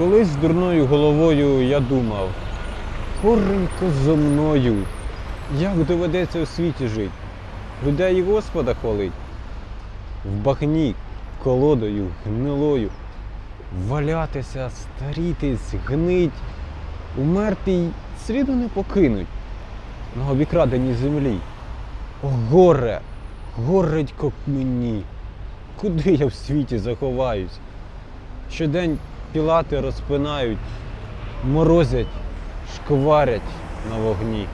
Колись з дурною головою я думав, коренько зо мною, як доведеться у світі жити, людей і Господа хвалить, в багні колодою гнилою, валятися, старітись, гнить, умертий сліду не покинуть на обікраденій землі. О, горе, горедько мені, куди я в світі заховаюсь? Щодень пілати розпинають, морозять, шкварять на вогні.